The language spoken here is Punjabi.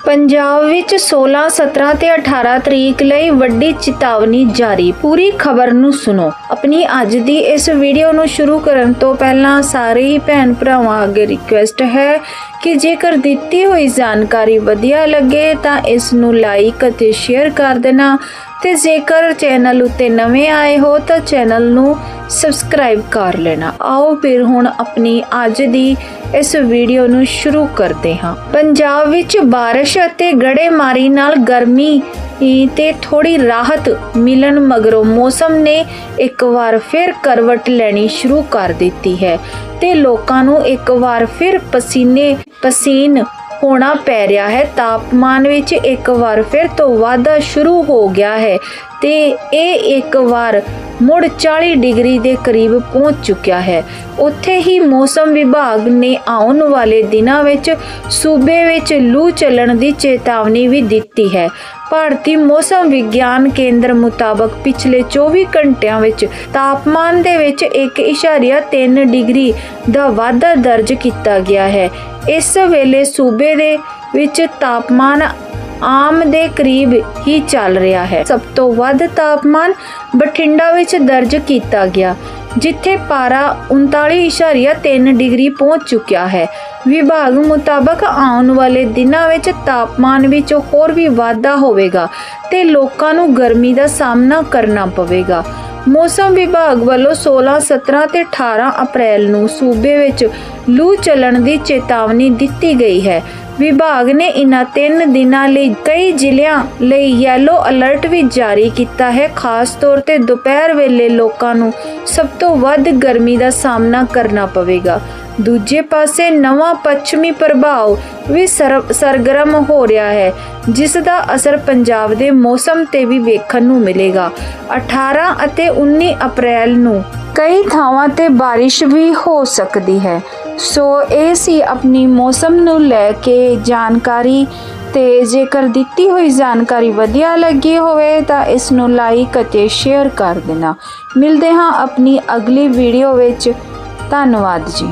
ਪੰਜਾਬ ਵਿੱਚ 16, 17 ਤੇ 18 ਤਰੀਕ ਲਈ ਵੱਡੀ ਚੇਤਾਵਨੀ ਜਾਰੀ। ਪੂਰੀ ਖਬਰ ਨੂੰ ਸੁਣੋ। ਆਪਣੀ ਅੱਜ ਦੀ ਇਸ ਵੀਡੀਓ ਨੂੰ ਸ਼ੁਰੂ ਕਰਨ ਤੋਂ ਪਹਿਲਾਂ ਸਾਰੇ ਹੀ ਭੈਣ ਭਰਾਵਾਂ ਅੱਗੇ ਰਿਕੁਐਸਟ ਹੈ ਕਿ ਜੇਕਰ ਦਿੱਤੀ ਹੋਈ ਜਾਣਕਾਰੀ ਵਧੀਆ ਲੱਗੇ ਤਾਂ ਇਸ ਨੂੰ ਲਾਈਕ ਅਤੇ ਸ਼ੇਅਰ ਕਰ ਦੇਣਾ। ਤੇ ਜੇਕਰ ਚੈਨਲ ਉੱਤੇ ਨਵੇਂ ਆਏ ਹੋ ਤਾਂ ਚੈਨਲ ਨੂੰ ਸਬਸਕ੍ਰਾਈਬ ਕਰ ਲੈਣਾ। ਆਓ ਫਿਰ ਹੁਣ ਆਪਣੀ ਅੱਜ ਦੀ ਇਸ ਵੀਡੀਓ ਨੂੰ ਸ਼ੁਰੂ ਕਰਦੇ ਹਾਂ। ਪੰਜਾਬ ਵਿੱਚ ਬਾਰਿਸ਼ ਅਤੇ ਗੜੇਮਾਰੀ ਨਾਲ ਗਰਮੀ ਤੇ ਥੋੜੀ ਰਾਹਤ ਮਿਲਣ ਮਗਰੋਂ ਮੌਸਮ ਨੇ ਇੱਕ ਵਾਰ ਫਿਰ ਕਰਵਟ ਲੈਣੀ ਸ਼ੁਰੂ ਕਰ ਦਿੱਤੀ ਹੈ ਤੇ ਲੋਕਾਂ ਨੂੰ ਇੱਕ ਵਾਰ ਫਿਰ ਪਸੀਨੇ ਪਸੀਨ ਹੋਣਾ ਪੈ ਰਿਹਾ ਹੈ। ਤਾਪਮਾਨ ਵਿੱਚ ਇੱਕ ਵਾਰ ਫਿਰ ਤੋਂ ਵਾਧਾ ਸ਼ੁਰੂ ਹੋ ਗਿਆ ਹੈ ਤੇ ਇਹ ਇੱਕ ਵਾਰ ਮੁੜ 40 ਡਿਗਰੀ ਦੇ ਕਰੀਬ ਪਹੁੰਚ ਚੁੱਕਿਆ ਹੈ। ਉੱਥੇ ਹੀ ਮੌਸਮ ਵਿਭਾਗ ਨੇ ਆਉਣ ਵਾਲੇ ਦਿਨਾਂ ਵਿੱਚ ਸੂਬੇ ਵਿੱਚ ਲੂ ਚੱਲਣ ਦੀ ਚੇਤਾਵਨੀ ਵੀ ਦਿੱਤੀ ਹੈ। ਭਾਰਤੀ ਮੌਸਮ ਵਿਗਿਆਨ ਕੇਂਦਰ ਮੁਤਾਬਕ ਪਿਛਲੇ 24 ਘੰਟਿਆਂ ਵਿੱਚ ਤਾਪਮਾਨ ਦੇ ਵਿੱਚ 1.3 ਡਿਗਰੀ ਦਾ ਵਾਧਾ ਦਰਜ ਕੀਤਾ ਗਿਆ ਹੈ। ਇਸ ਵੇਲੇ ਸੂਬੇ ਦੇ ਵਿੱਚ ਤਾਪਮਾਨ ਆਮ ਦੇ ਕਰੀਬ ਹੀ ਚੱਲ ਰਿਹਾ ਹੈ। ਸਭ ਤੋਂ ਵੱਧ ਤਾਪਮਾਨ ਬਠਿੰਡਾ ਵਿੱਚ ਦਰਜ ਕੀਤਾ ਗਿਆ। ਜਿੱਥੇ ਪਾਰਾ 39.3 ਡਿਗਰੀ ਪਹੁੰਚ ਚੁੱਕਿਆ ਹੈ। ਵਿਭਾਗ ਮੁਤਾਬਕ ਆਉਣ ਵਾਲੇ ਦਿਨਾਂ ਵਿੱਚ ਤਾਪਮਾਨ ਵਿੱਚ ਹੋਰ ਵੀ ਵਾਧਾ ਹੋਵੇਗਾ ਤੇ ਲੋਕਾਂ ਨੂੰ ਗਰਮੀ ਦਾ ਸਾਹਮਣਾ ਕਰਨਾ ਪਵੇਗਾ। ਮੌਸਮ ਵਿਭਾਗ ਵੱਲੋਂ 16, 17 ਤੇ 18 ਅਪ੍ਰੈਲ ਨੂੰ ਸੂਬੇ ਵਿੱਚ ਲੂ ਚੱਲਣ ਦੀ ਚੇਤਾਵਨੀ ਦਿੱਤੀ ਗਈ ਹੈ। ਵਿਭਾਗ ਨੇ ਇਨ੍ਹਾਂ ਤਿੰਨ ਦਿਨਾਂ ਲਈ ਕਈ ਜ਼ਿਲ੍ਹਿਆਂ ਲਈ ਯੈਲੋ ਅਲਰਟ ਵੀ ਜਾਰੀ ਕੀਤਾ ਹੈ। ਖਾਸ ਤੌਰ ਤੇ ਦੁਪਹਿਰ ਵੇਲੇ ਲੋਕਾਂ ਨੂੰ ਸਭ ਤੋਂ ਵੱਧ ਗਰਮੀ ਦਾ ਸਾਹਮਣਾ ਕਰਨਾ ਪਵੇਗਾ। ਦੂਜੇ ਪਾਸੇ ਨਵਾਂ ਪੱਛਮੀ ਪ੍ਰਭਾਵ ਵੀ ਸਰ- ਸਰਗਰਮ ਹੋ ਰਿਹਾ ਹੈ, ਜਿਸ ਦਾ ਅਸਰ ਪੰਜਾਬ ਦੇ ਮੌਸਮ ਤੇ ਵੀ ਵੇਖਣ ਨੂੰ ਮਿਲੇਗਾ। 18 ਅਤੇ 19 ਅਪ੍ਰੈਲ ਨੂੰ ਕਈ ਥਾਵਾਂ ਤੇ ਬਾਰਿਸ਼ ਵੀ ਹੋ ਸਕਦੀ ਹੈ। ਸੋ ਇਹ ਸੀ ਆਪਣੀ ਮੌਸਮ ਨੂੰ ਲੈ ਕੇ ਜਾਣਕਾਰੀ ਤੇ ਜੇਕਰ ਦਿੱਤੀ ਹੋਈ ਜਾਣਕਾਰੀ ਵਧੀਆ ਲੱਗੀ ਹੋਵੇ ਤਾਂ ਇਸ ਨੂੰ ਲਾਈਕ ਅਤੇ ਸ਼ੇਅਰ ਕਰ ਦੇਣਾ। ਮਿਲਦੇ ਹਾਂ ਆਪਣੀ ਅਗਲੀ ਵੀਡੀਓ ਵਿੱਚ। ਧੰਨਵਾਦ ਜੀ।